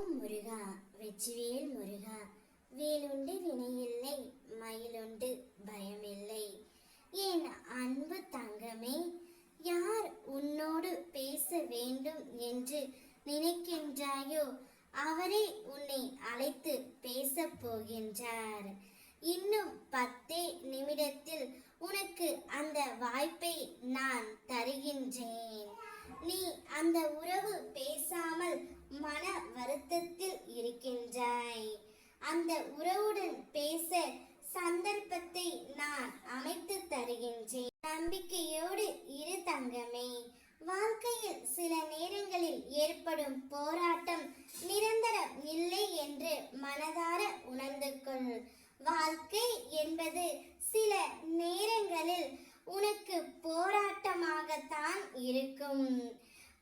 ஓம் முருகா வெற்றிவேல் முருகா வேலுண்டு வினையில்லை மயிலுண்டு பயமில்லை. என் அன்பு தங்கமே யார் உன்னோடு பேச வேண்டும் என்று நினைக்கின்றாயோ அவரே உன்னை அழைத்து பேசப் போகின்றார். இன்னும் பத்தே நிமிடத்தில் உனக்கு அந்த வாய்ப்பை நான் தருகின்றேன் நீ அந்த உறவு பேசாமல் மன வருத்தத்தில் இருக்கின்றாய். அந்த உறவுடன் பேச சந்தர்ப்பத்தை நான் அமைத்து தருகின்றேன். நம்பிக்கையோடு இரு தங்கமே. வாழ்க்கையில் சில நேரங்களில் ஏற்படும் போராட்டம் நிரந்தரம் இல்லை என்று மனதார உணர்ந்து கொள் வாழ்க்கை என்பது சில நேரங்களில் உனக்கு போ இருக்கும்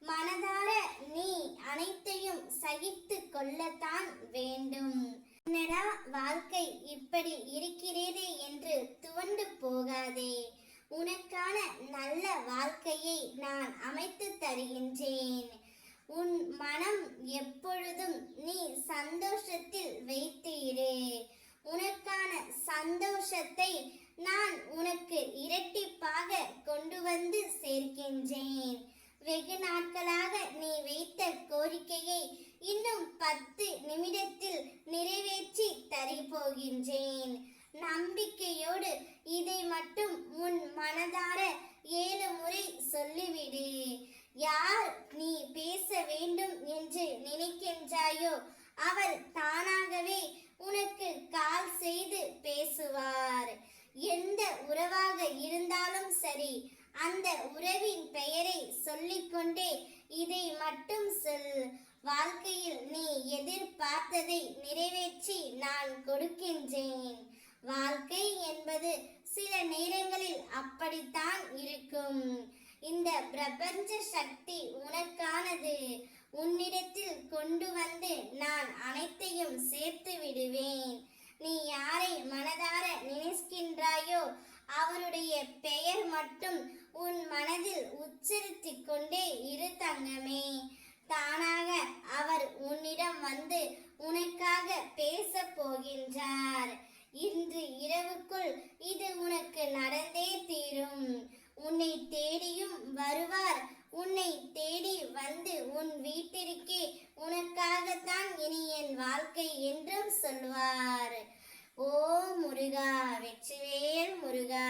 மனதார நீ அனைத்தையும் சகித்து கொள்ளத்தான் வேண்டும். என்னடா வாழ்க்கை இப்படி இருக்கிறதே என்று துவண்டு போகாதே. உனக்கான நல்ல வாழ்க்கையை நான் அமைத்து தருகின்றேன். உன் மனம் எப்பொழுதும் நீ சந்தோஷத்தில் வைத்து இரு உனக்கான சந்தோஷத்தை நான் உனக்கு இரட்டிப்பாக கொண்டு வந்து சேர்க்கின்றேன். வெகு நாட்களாக நீ வைத்த கோரிக்கையை இன்னும் பத்து நிமிடத்தில் நிறைவேற்றி தரப்போகின்றேன். நம்பிக்கையோடு இதை மட்டும் உன் மனதார ஏழு முறை சொல்லிவிடு. யார் நீ பேச வேண்டும் என்று நினைக்கின்றாயோ அவர் தானாகவே உனக்கு கால் செய்து பேசுவார். எந்த உறவாக இருந்தாலும் சரி அந்த உறவின் பெயரை சொல்லிக்கொண்டே இதை மட்டும் சொல். வாழ்க்கையில் நீ எதிர்பார்த்ததை நிறைவேற்றி நான் கொடுக்கின்றேன். வாழ்க்கை என்பது சில நேரங்களில் அப்படித்தான் இருக்கும். இந்த பிரபஞ்ச சக்தி உனக்கானது. உன்னிடத்தில் கொண்டு வந்து நான் அனைத்தையும் சேர்த்து விடுவேன். நீ யாரை மனதார நினைக்கின்றாயோ அவருடைய பெயர் மட்டும் உன் மனதில் உச்சரித்துக் கொண்டே இரு தங்கமே. தானாக அவர் உன்னிடம் வந்து உனக்காக பேச போகின்றார். இன்று இரவுக்குள் இது உனக்கு நடந்தே தீரும். உன்னை தேடியும் வருவார். உன்னை தேடி வந்து உன் வீட்டிற்கே உனக்காகத்தான் இனி என் வாழ்க்கை என்றும் சொல்வார். ஓ முருகா வெற்றிவேல் முருகா.